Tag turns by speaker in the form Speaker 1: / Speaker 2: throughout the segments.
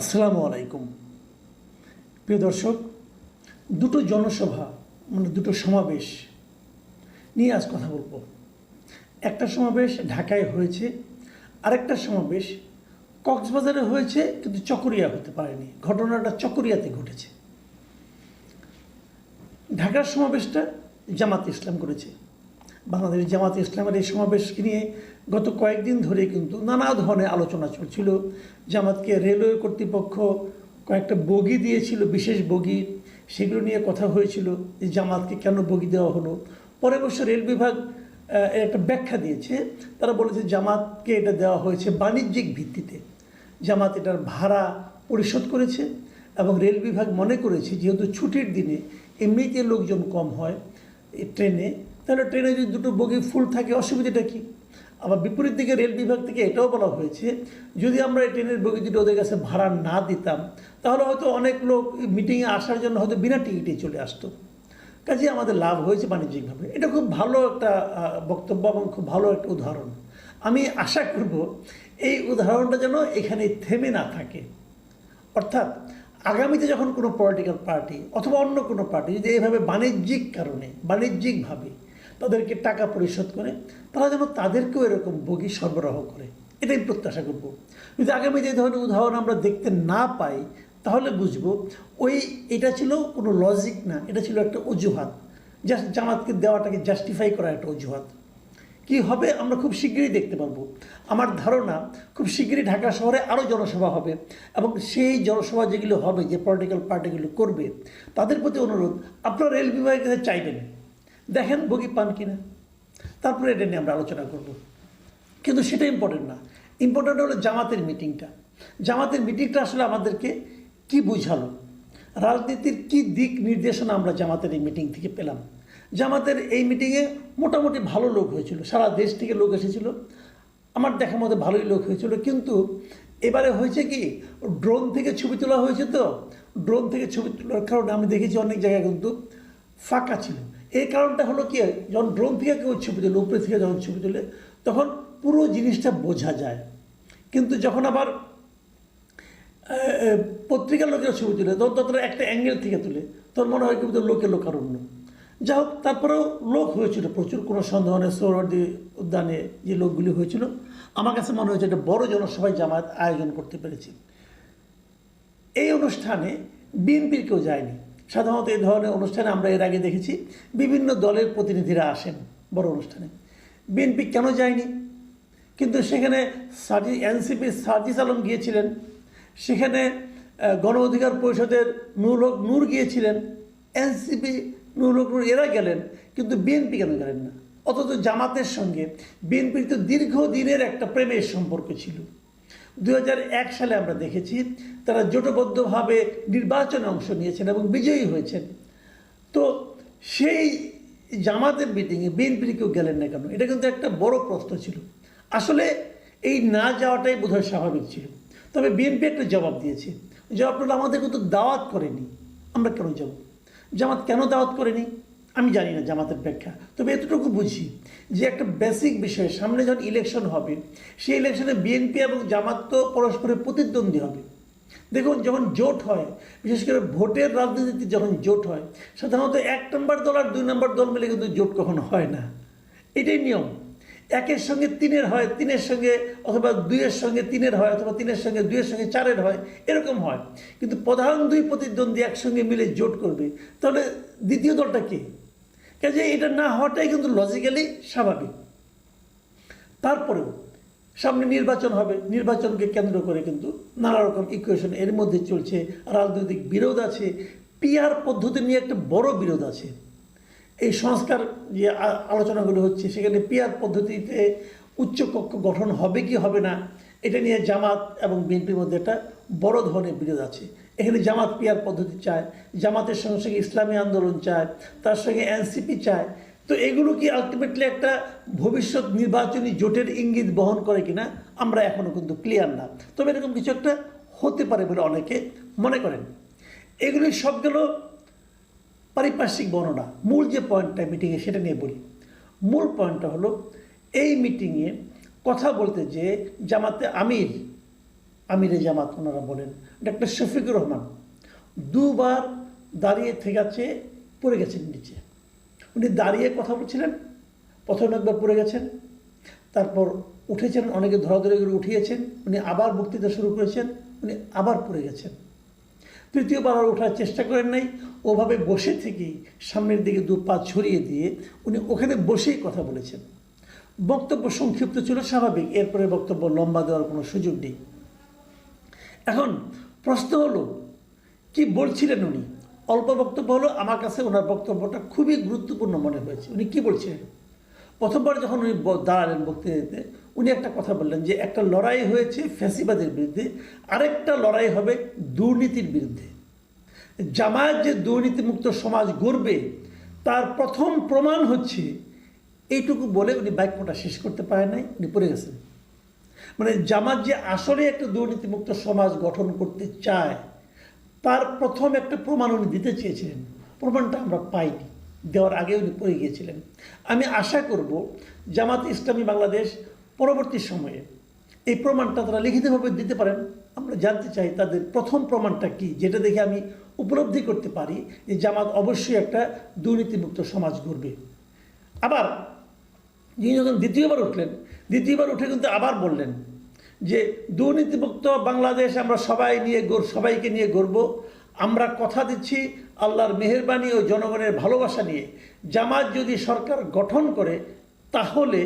Speaker 1: আসসালামু আলাইকুম। প্রিয় দর্শক, দুটো জনসভা মানে দুটো সমাবেশ নিয়ে আজ কথা বলব। একটা সমাবেশ ঢাকায় হয়েছে, আরেকটা সমাবেশ কক্সবাজারে হয়েছে, কিন্তু চকরিয়া হতে পারেনি। ঘটনাটা চকরিয়াতে ঘটেছে। ঢাকার সমাবেশটা জামাত ইসলাম করেছে। বাংলাদেশ জামাত ইসলামের এই সমাবেশকে নিয়ে গত কয়েকদিন ধরে কিন্তু নানা ধরনের আলোচনা চলছিল। জামাতকে রেলওয়ে কর্তৃপক্ষ কয়েকটা বগি দিয়েছিল, বিশেষ বগি। সেগুলো নিয়ে কথা হয়েছিল যে জামাতকে কেন বগি দেওয়া হলো। পরে অবশ্য রেল বিভাগ একটা ব্যাখ্যা দিয়েছে। তারা বলেছে জামাতকে এটা দেওয়া হয়েছে বাণিজ্যিক ভিত্তিতে। জামাত এটার ভাড়া পরিশোধ করেছে এবং রেল বিভাগ মনে করেছে যেহেতু ছুটির দিনে এমনিতে লোকজন কম হয় ট্রেনে তাহলে ট্রেনে যদি দুটো বগি ফুল থাকে, অসুবিধাটা কী? আবার বিপরীত দিকে রেল বিভাগ থেকে এটাও বলা হয়েছে, যদি আমরা এই ট্রেনের বগি দুটো ওদের কাছে ভাড়া না দিতাম, তাহলে হয়তো অনেক লোক মিটিংয়ে আসার জন্য হয়তো বিনা টিকিটে চলে আসতো। কাজে আমাদের লাভ হয়েছে বাণিজ্যিকভাবে। এটা খুব ভালো একটা বক্তব্য এবং খুব ভালো একটা উদাহরণ। আমি আশা করব এই উদাহরণটা যেন এখানে থেমে না থাকে। অর্থাৎ আগামীতে যখন কোনো পলিটিক্যাল পার্টি অথবা অন্য কোনো পার্টি যদি এইভাবে বাণিজ্যিক কারণে, বাণিজ্যিকভাবে তাদেরকে টাকা পরিশোধ করে, তারা যেন তাদেরকেও এরকম বগি সরবরাহ করে। এটাই প্রত্যাশা করব। যদি আগামীতে এই ধরনের উদাহরণ আমরা দেখতে না পাই, তাহলে বুঝব ওই এটা ছিল কোনো লজিক না, এটা ছিল একটা অজুহাত। জাস্ট জামাতকে দেওয়াটাকে জাস্টিফাই করা একটা অজুহাত। কি হবে আমরা খুব শীঘ্রই দেখতে পারব। আমার ধারণা খুব শীঘ্রই ঢাকা শহরে আরও জনসভা হবে এবং সেই জনসভা যেগুলো হবে, যে পলিটিক্যাল পার্টিগুলো করবে, তাদের প্রতি অনুরোধ, আপনারা রেল বিভাগের কাছে চাইবেন। দেখেন বগি পান কিনা। তারপরে এটা নিয়ে আমরা আলোচনা করব। কিন্তু সেটা ইম্পর্টেন্ট না। ইম্পর্টেন্ট হলো জামাতের মিটিংটা। জামাতের মিটিংটা আসলে আমাদেরকে কি বুঝালো? রাজনীতির কি দিক নির্দেশনা আমরা জামাতের এই মিটিং থেকে পেলাম? জামাতের এই মিটিংয়ে মোটামুটি ভালো লোক হয়েছিল। সারা দেশ থেকে লোক এসেছিল। আমার দেখার মধ্যে ভালোই লোক হয়েছিল। কিন্তু এবারে হয়েছে কি ড্রোন থেকে ছবি তোলা হয়েছে তো। ড্রোন থেকে ছবি তোলার কারণে আমি দেখেছি অনেক জায়গায় কিন্তু ফাঁকা ছিল। এই কারণটা হলো কি, যখন ড্রোন থেকে কেউ ছবি তোলে, উপরে থেকে যখন ছবি তোলে, তখন পুরো জিনিসটা বোঝা যায়। কিন্তু যখন আবার পত্রিকার লোকেরা ছবি তুলে, তখন তো তারা একটা অ্যাঙ্গেল থেকে তুলে, তখন মনে হয় কিন্তু লোকে লোকারণ্য। যা হোক, তারপরেও লোক হয়েছিল, প্রচুর কোনো সন্দেহ নেই সৌরদি উদ্যানে যে লোকগুলি হয়েছিল, আমার কাছে মনে হয়েছে একটা বড় জনসভায় জামায়াত আয়োজন করতে পেরেছি। এই অনুষ্ঠানে বিএনপির কেউ যায়নি। সাধারণত এই ধরনের অনুষ্ঠানে আমরা এর আগে দেখেছি বিভিন্ন দলের প্রতিনিধিরা আসেন বড় অনুষ্ঠানে। বিএনপি কেন যায়নি? কিন্তু সেখানে সাজি এনসিপির সাজিস আলম গিয়েছিলেন। সেখানে গণ অধিকার পরিষদের নূর নূর গিয়েছিলেন। এনসিপি নূর নূর এরা গেলেন, কিন্তু বিএনপি কেন গেলেন না? অথচ জামাতের সঙ্গে বিএনপির তো দীর্ঘদিনের একটা প্রেমের সম্পর্ক ছিল। দু হাজার এক সালে আমরা দেখেছি তারা জোটবদ্ধভাবে নির্বাচনে অংশ নিয়েছেন এবং বিজয়ী হয়েছেন। তো সেই জামাতের মিটিংয়ে বিএনপির কেউ গেলেন না কেন? এটা কিন্তু একটা বড় প্রশ্ন ছিল। আসলে এই না যাওয়াটাই বোধহয় স্বাভাবিক ছিল। তবে বিএনপি একটা জবাব দিয়েছে। জবাবটা আমাদের কিন্তু দাওয়াত করেনি আমরা কেন যাব? জামাত কেন দাওয়াত করেনি? আমি জানি না জামাতের ব্যাখ্যা। তবে এতটুকু বুঝি যে একটা বেসিক বিষয়, সামনে যখন ইলেকশন হবে, সেই ইলেকশনে বিএনপি এবং জামাত তো পরস্পরের প্রতিদ্বন্দ্বী হবে। দেখুন, যখন জোট হয়, বিশেষ করে ভোটের রাজনীতিতে যখন জোট হয়, সাধারণত এক নম্বর দল আর দুই নম্বর দল মিলে কিন্তু জোট কখনো হয় না। এটাই নিয়ম। একের সঙ্গে তিনের হয়, তিনের সঙ্গে অথবা দুইয়ের সঙ্গে তিনের হয়, অথবা তিনের সঙ্গে দুইয়ের সঙ্গে চারের হয়, এরকম হয়। কিন্তু প্রধান দুই প্রতিদ্বন্দ্বী একসঙ্গে মিলে জোট করবে, তাহলে দ্বিতীয় দলটা কে? কাজে এটা না হওয়াটাই কিন্তু লজিক্যালি স্বাভাবিক। তারপরেও সামনে নির্বাচন হবে, নির্বাচনকে কেন্দ্র করে কিন্তু নানা রকম ইকুয়েশন এর মধ্যে চলছে, রাজনৈতিক বিরোধ আছে পিআর পদ্ধতি নিয়ে একটা বড় বিরোধ আছে। এই সংস্কার যে আলোচনাগুলো হচ্ছে, সেখানে পিআর পদ্ধতিতে উচ্চকক্ষ গঠন হবে কি হবে না, এটা নিয়ে জামাত এবং বিএনপির মধ্যে একটা বড় ধরনের বিরোধ আছে। এখানে জামাত পিয়ার পদ্ধতি চায়, জামাতের সঙ্গে সঙ্গে ইসলামী আন্দোলন চায়, তার সঙ্গে এনসিপি চায়। তো এগুলো কি আলটিমেটলি একটা ভবিষ্যৎ নির্বাচনী জোটের ইঙ্গিত বহন করে কিনা, আমরা এখনও কিন্তু ক্লিয়ার না। তবে এরকম কিছু একটা হতে পারে বলে অনেকে মনে করেন। এগুলি সবগুলো পারিপার্শ্বিক বর্ণনা। মূল যে পয়েন্টটা মিটিংয়ে সেটা নিয়ে বলি। মূল পয়েন্টটা হলো, এই মিটিংয়ে কথা বলতে যে জামাতে আমির আমিরে জামাত, ওনারা বলেন। ডাক্তার শফিকুর রহমান দুবার দাঁড়িয়ে থেকাচ্ছে পড়ে গেছেন নিচে। উনি দাঁড়িয়ে কথা বলছিলেন, প্রথম একবার পড়ে গেছেন, তারপর উঠেছেন, অনেকে ধরাধরি করে উঠিয়েছেন, উনি আবার বক্তৃতা শুরু করেছেন, উনি আবার পড়ে গেছেন। তৃতীয়বার আর ওঠার চেষ্টা করেন নাই, ওভাবে বসে থেকেই সামনের দিকে দু পা ছড়িয়ে দিয়ে উনি ওখানে বসেই কথা বলেছেন। বক্তব্য সংক্ষিপ্ত ছিল স্বাভাবিক, এরপরে বক্তব্য লম্বা দেওয়ার কোনো সুযোগ নেই। এখন প্রশ্ন হলো, কি বলছিলেন উনি? অল্প বক্তব্য হলো, আমার কাছে ওনার বক্তব্যটা খুবই গুরুত্বপূর্ণ মনে হয়েছে। উনি কি বলছিলেন প্রথমবার যখন উনি দাঁড়ালেন বক্তৃতাতে, উনি একটা কথা বললেন যে, একটা লড়াই হয়েছে ফ্যাসিবাদের বিরুদ্ধে, আরেকটা লড়াই হবে দুর্নীতির বিরুদ্ধে। জামায়াত যে দুর্নীতিমুক্ত সমাজ গড়বে, তার প্রথম প্রমাণ হচ্ছে, এইটুকু বলে উনি বাক্যটা শেষ করতে পারেন নাই, উনি পড়ে গেছেন। মানে জামাত যে আসলে একটা দুর্নীতিমুক্ত সমাজ গঠন করতে চায়, তার প্রথম একটা প্রমাণ উনি দিতে চেয়েছিলেন। প্রমাণটা আমরা পাইনি, দেওয়ার আগে উনি পড়ে গিয়েছিলেন। আমি আশা করব জামাত ইসলামী বাংলাদেশ পরবর্তী সময়ে এই প্রমাণটা তারা লিখিতভাবে দিতে পারেন। আমরা জানতে চাই তাদের প্রথম প্রমাণটা কি, যেটা দেখে আমি উপলব্ধি করতে পারি যে জামাত অবশ্যই একটা দুর্নীতিমুক্ত সমাজ গড়বে। আবার যিনি যখন দ্বিতীয়বার উঠলেন দ্বিতীয়বার উঠে কিন্তু আবার বললেন যে, দুর্নীতিমুক্ত বাংলাদেশ আমরা সবাই নিয়ে সবাইকে নিয়ে গড়ব আমরা কথা দিচ্ছি আল্লাহর মেহরবানি ও জনগণের ভালোবাসা নিয়ে। জামাত যদি সরকার গঠন করে, তাহলে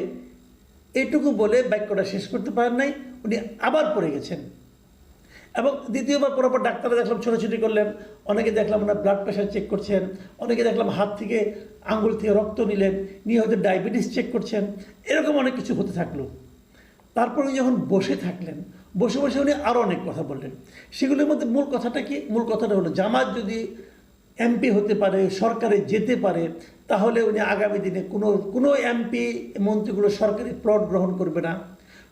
Speaker 1: এটুকু বলে বাক্যটা শেষ করতে পারেন নাই। উনি আবার পড়ে গেছেন। এবং দ্বিতীয়বার পর পর ডাক্তাররা দেখলাম, ছোটাছুটি করলেন। অনেকে দেখলাম ওনার ব্লাড প্রেশার চেক করছেন। অনেকে দেখলাম হাত থেকে আঙ্গুল থেকে রক্ত নিলেন, নিয়ে হয়তো ডায়াবেটিস চেক করছেন। এরকম অনেক কিছু হতে থাকল। তারপর উনি যখন বসে থাকলেন, বসে বসে উনি আরও অনেক কথা বললেন। সেগুলোর মধ্যে মূল কথাটা কি? মূল কথাটা হলো, জামাত যদি এমপি হতে পারে, সরকারে যেতে পারে, তাহলে উনি আগামী দিনে কোনো কোনো এমপি মন্ত্রীগুলো সরকারি প্লট গ্রহণ করবে না।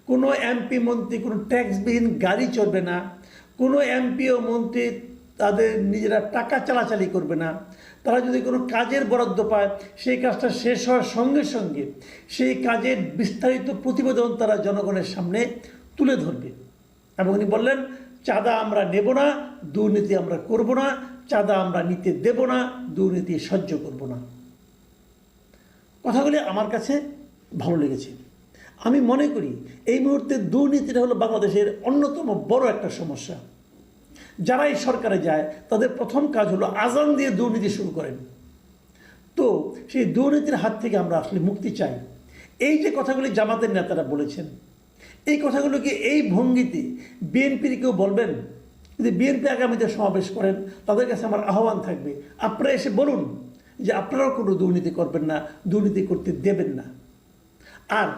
Speaker 1: কোনো এমপি মন্ত্রী কোনো ট্যাক্সবিহীন গাড়ি চলবে না। কোনো এমপিও মন্ত্রী তাদের নিজেরা টাকা চালাচালি করবে না। তারা যদি কোনো কাজের বরাদ্দ পায়, সেই কাজটা শেষ হওয়ার সঙ্গে সঙ্গে সেই কাজের বিস্তারিত প্রতিবেদন তারা জনগণের সামনে তুলে ধরবে। এবং উনি বললেন, চাঁদা আমরা নেব না, দুর্নীতি আমরা করব না, চাঁদা আমরা নিতে দেব না, দুর্নীতি সহ্য করব না। কথাগুলি আমার কাছে ভালো লেগেছে। আমি মনে করি এই মুহূর্তে দুর্নীতিটা হলো বাংলাদেশের অন্যতম বড় একটা সমস্যা। যারাই সরকারে যায়, তাদের প্রথম কাজ হলো আজান দিয়ে দুর্নীতি শুরু করেন। তো সেই দুর্নীতির হাত থেকে আমরা আসলে মুক্তি চাই। এই যে কথাগুলি জামাতের নেতারা বলেছেন, এই কথাগুলোকে এই ভঙ্গিতে বিএনপির কেউ বলবেন? যদি বিএনপি আগামীতে সমাবেশ করেন, তাদের কাছে আমার আহ্বান থাকবে, আপনারা এসে বলুন যে আপনারাও কোনো দুর্নীতি করবেন না, দুর্নীতি করতে দেবেন না। আর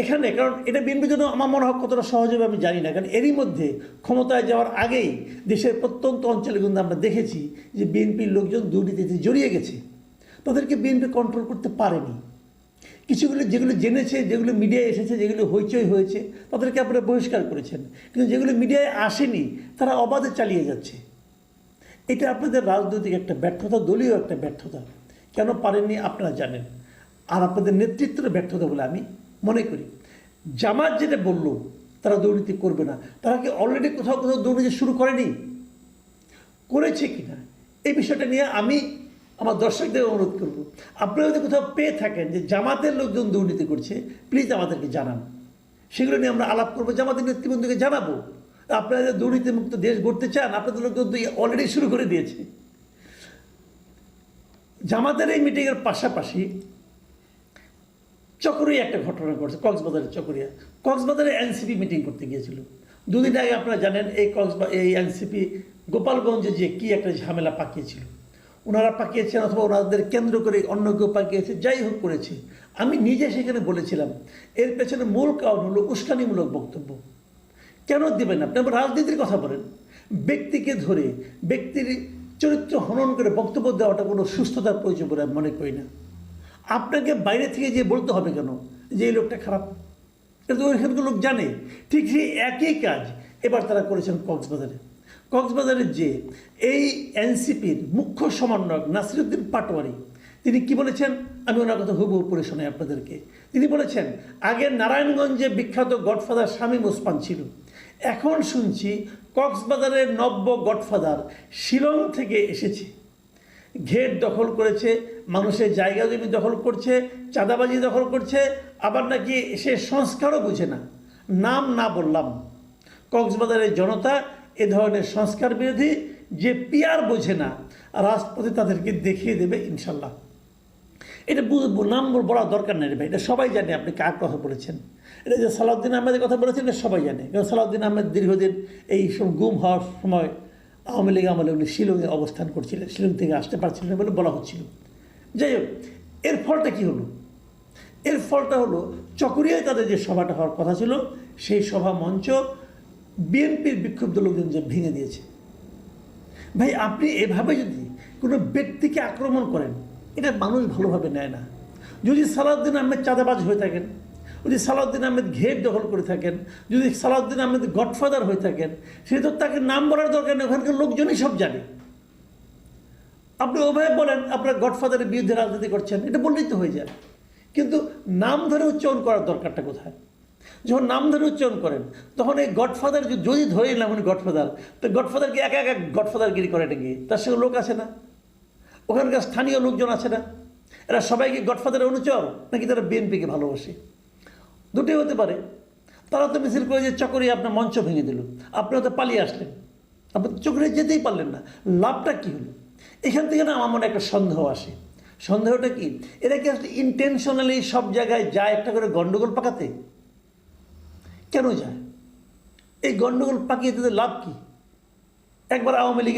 Speaker 1: এখানে, কারণ এটা বিএনপির জন্য আমার মনে হয় কতটা সহজ হবে আমি জানি না। কারণ এরই মধ্যে ক্ষমতায় যাওয়ার আগেই দেশের প্রত্যন্ত অঞ্চলে কিন্তু আমরা দেখেছি যে বিএনপির লোকজন দুর্নীতিতে জড়িয়ে গেছে। তাদেরকে বিএনপি কন্ট্রোল করতে পারেনি। কিছুগুলো যেগুলো জেনেছে, যেগুলো মিডিয়ায় এসেছে, যেগুলো হইচই হয়েছে, তাদেরকে আপনারা বহিষ্কার করেছেন। কিন্তু যেগুলো মিডিয়ায় আসেনি, তারা অবাধে চালিয়ে যাচ্ছে। এটা আপনাদের রাজনৈতিক একটা ব্যর্থতা, দলীয় একটা ব্যর্থতা। কেন পারেননি আপনারা জানেন। আর আপনাদের নেতৃত্বের ব্যর্থতা বলে আমি মনে করি। জামাত যেটা বলল, তারা দুর্নীতি করবে না। তারা কি অলরেডি কোথাও কোথাও দুর্নীতি শুরু করেনি? করেছে কিনা? এই বিষয়টা নিয়ে আমি আমার দর্শকদের অনুরোধ করব। আপনারা যদি কোথাও পেয়ে থাকেন যে জামাতের লোকজন দুর্নীতি করছে প্লিজ আমাদেরকে জানান। সেগুলো নিয়ে আমরা আলাপ করব, জামাতের নেতৃবৃন্দকে জানাব। আপনারা যে দুর্নীতিমুক্ত দেশ গড়তে চান, আপনাদের লোকজন অলরেডি শুরু করে দিয়েছে। জামাতের এই মিটিংয়ের পাশাপাশি চকরিয়া একটা ঘটনা ঘটছে, কক্সবাজারের চকরিয়া। কক্সবাজারে এনসিপি মিটিং করতে গিয়েছিল। দুদিন আগে আপনারা জানেন, এই কক্সবা, এই এনসিপি গোপালগঞ্জে যে কি একটা ঝামেলা পাকিয়েছিল। ওনারা পাকিয়েছেন অথবা ওনাদের কেন্দ্র করে অন্য কেউ পাকিয়েছে, যাই হোক করেছে। আমি নিজে সেখানে বলেছিলাম, এর পেছনে মূল কারণ হলো উস্কানিমূলক বক্তব্য। কেন দেবেন আপনি? আবার রাজনীতির কথা বলেন। ব্যক্তিকে ধরে, ব্যক্তির চরিত্র হনন করে বক্তব্য দেওয়াটা কোনো সুস্থতার প্রয়োজন বলে আমি মনে করি না। আপনাকে বাইরে থেকে যে বলতে হবে কেন যে এই লোকটা খারাপ? এটা তো লোক জানে। ঠিক সেই একই কাজ এবার তারা করেছেন কক্সবাজারে। কক্সবাজারের যে এই এনসিপির মুখ্য সমন্বয়ক নাসিরুদ্দিন পাটোয়ারি, তিনি কি বলেছেন? আমি ওনার কথা হুবহু পড়ে শোনাই আপনাদেরকে। তিনি বলেছেন, আগে নারায়ণগঞ্জে বিখ্যাত গডফাদার শামীম ওসমান ছিল। এখন শুনছি কক্সবাজারের নব্য গডফাদার শিলং থেকে এসেছে। ঘের দখল করেছে, মানুষের জায়গা জমি দখল করছে, চাঁদাবাজি দখল করছে, আবার নাকি সে সংস্কারও বুঝে না। নাম না বললাম। কক্সবাজারের জনতা এ ধরনের সংস্কার বিরোধী যে পিয়ার বোঝে না, রাজপথে তাদেরকে দেখিয়ে দেবে ইনশাল্লাহ। এটা নাম বল- দরকার নেই ভাই, এটা সবাই জানে আপনি কার কথা বলেছেন। এটা যে সালাউদ্দিন আহমেদের কথা বলেছেন, এটা সবাই জানে। কারণ সালাউদ্দিন আহমেদ দীর্ঘদিন এই সব গুম হওয়ার সময় আওয়ামী লীগ আমলে উনি শিলংয়ে অবস্থান করছিলেন, শিলং থেকে আসতে পারছিলেন বলে বলা হচ্ছিল। যাই হোক, এর ফলটা কি হলো? এর ফলটা হলো, চকরিয়ায় তাদের যে সভাটা হওয়ার কথা ছিল, সেই সভা মঞ্চ বিএনপির বিক্ষুব্ধ লোকজন যে ভেঙে দিয়েছে। ভাই, আপনি এভাবে যদি কোনো ব্যক্তিকে আক্রমণ করেন, এটা মানুষ ভালোভাবে নেয় না। যদি সালাউদ্দিন আহমেদ চাঁদাবাজ হয়ে থাকেন যদি সালাউদ্দিন আহমেদ ঘের দখল করে থাকেন। যদি সালাউদ্দিন আহমেদ গডফাদার হয়ে থাকেন, সে তো তাকে নাম বলার দরকার নেই, ওখানকার লোকজনই সব জানে। আপনি ওভাবে বলেন, আপনার গডফাদারের বিরুদ্ধে রাজনীতি করছেন, এটা বললেই তো হয়ে যায়। কিন্তু নাম ধরে উচ্চারণ করার দরকারটা কোথায়? যখন নাম ধরে উচ্চারণ করেন, তখন এই গডফাদার যদি ধরে নিলাম উনি গডফাদার, তো গডফাদারকে একা একা গডফাদারগিরি করে এটা গিয়ে, তার সঙ্গে লোক আছে না? ওখানকার স্থানীয় লোকজন আছে না? এরা সবাইকে গডফাদারের অনুচর, নাকি তারা বিএনপিকে ভালোবাসে? দুটোই হতে পারে। তারা তো মিছিল করে যে চকরিয়া আপনার মঞ্চ ভেঙে দিল। আপনিও তো পালিয়ে আসলেন। আপনি তো চকরিয়া যেতেই পারলেন না। লাভটা কী হলো? এখান থেকে না আমার মনে একটা সন্দেহ আসে। সন্দেহটা কি? এরা কি আসলে ইন্টেনশনালি সব জায়গায় যায় একটা করে গন্ডগোল পাকাতে? কেন যায়? এই গন্ডগোল পাকিয়ে তাদের লাভ কি? একবার আওয়ামী লীগের